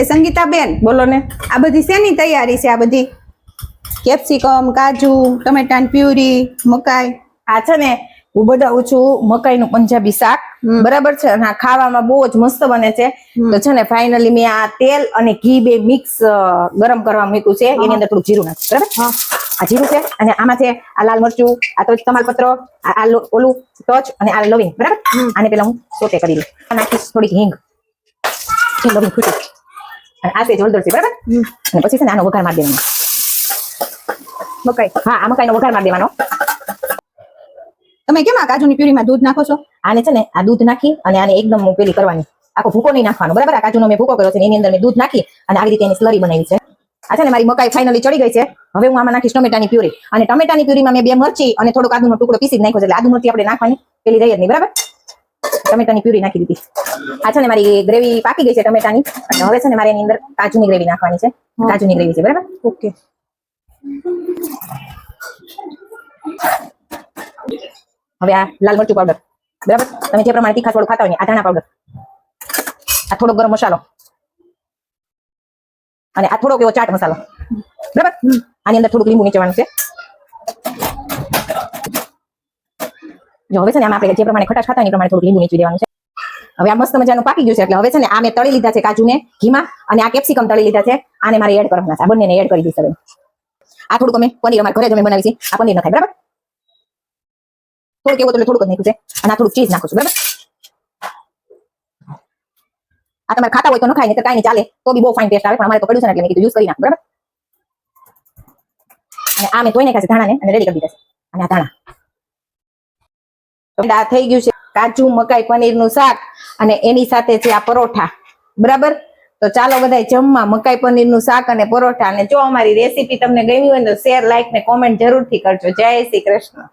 એ સંગીતાબેન બોલો ને. આ બધી શેની તૈયારી છે? આ બધી કેપ્સિકમ કાજુ ટમેટાની પ્યુરી મકાઈ? આ છે ને હું બનાવું છું મકાઈનું પંજાબી શાક. બરાબર છે? અને ખાવામાં બહુ જ મસ્ત બને છે. તો છે ને ફાઇનલી મેં આ તેલ અને ઘી બે મિક્સ ગરમ કરવા મૂક્યું છે. એની અંદર થોડું જીરું નાખ બરાબર? આ જીરું છે અને આમાં છે આ લાલ મરચું આ તો તમાલપત્ર આ આ ઓલું ટોચ અને આ લવિંગ. બરાબર? આને પેલા હું સોતે કરી લઉં. નાખીશ થોડીક હિંગ. લવિંગ ખૂટી અને આ છે જળદર છે બરાબર અને પછી છે ને આનો વઘાર મારી દેવાનો. મકાઈ. હા આ મકાઈનો વઘાર મારી દેવાનો. તમે કેમ આ કાજુની પ્યુરીમાં દૂધ નાખો છો? આને છે ને આ દૂધ નાખી અને આને એકદમ પેલી કરવાની. આખો ભૂકો નહીં નાખવાનો બરાબર? આ કાજુનો મેં ભૂકો કર્યો છે એની અંદર મેં દૂધ નાખી અને આવી રીતે એની સ્લરી બનાવી છે. આ છે ને મારી મકાઈ ફાઇનલી ચડી ગઈ છે. હવે હું આમાં નાખીશ ટમેટાની પ્યુરી. અને ટમેટાની પ્યુરીમાં મેં બે મરચી અને થોડો આદુનો ટુકડો પીસી જ નાખ્યો છે. એટલે આદુ મરચી આપણે નાખવાની પેલી રહી જ નહીં બરાબર? ટમેટાની પ્યુરી નાખી દીધી. આ છે ને મારી ગ્રેવી પાકી ગઈ છે ટમેટાની. અને હવે છે ને મારે એની અંદર કાજુની ગ્રેવી નાખવાની છે. કાજુની ગ્રેવી છે બરાબર? ઓકે. હવે આ લાલ મરચું પાવડર બરાબર? તમે જે પ્રમાણે તીખા થોડું ખાતા હોય ને આ ધાણા પાવડર આ થોડો ગરમ મસાલો. અને આ થોડોક એવો ચાટ મસાલો. બરાબર? આની અંદર થોડુંક લીંબુ નીચવાનું છે. જો હવે છે ને આમ આપણે જે પ્રમાણે ખટાશ ખાતા એ પ્રમાણે થોડું લીંબુ નીચવી દેવાનું છે. હવે આ મસ્ત મજાનું પાકી ગયું છે. એટલે હવે છે ને આ મેં તળી લીધા છે કાજુને ઘીમાં અને આ કેપ્સિકમ તળી લીધા છે. આને મારે એડ કરવાના છે. આ બંનેને એડ કરી દઈશ હવે. આ થોડુંક અમે પનીર અમારા ઘરે જ અમે બનાવી છે આ પનીર ન બરાબર? થોડુંક એવું એટલે થોડુંક નાખ્યું છે. અને આ થોડુંક ચીઝ નાખું છું, બરાબર? આ તમારે ખાતા હોય તો ન ખાય નહીં તો કાંઈ નહીં ચાલે. તો બી બહુ ફાઇન ટેસ્ટ આવે, પણ અમારે તો પડ્યું છે એટલે મેં કીધું યુઝ કરી નાખ, બરાબર? અને આ મેં ધોઈ નાખ્યા છે ધાણાને, અને રેડી કરી દીધા છે. અને આ ધાણા. આ થઈ ગયું છે, કાજુ, મકાઈ, પનીરનું શાક અને એની સાથે છે આ પરોઠા. બરાબર? તો ચાલો બધા જમવા મકાઈ, પનીરનું શાક અને પરોઠા. અને જો અમારી રેસીપી તમને ગમી હોય તો શેર લાઈક ને કોમેન્ટ જરૂરથી કરજો. જય શ્રી કૃષ્ણ.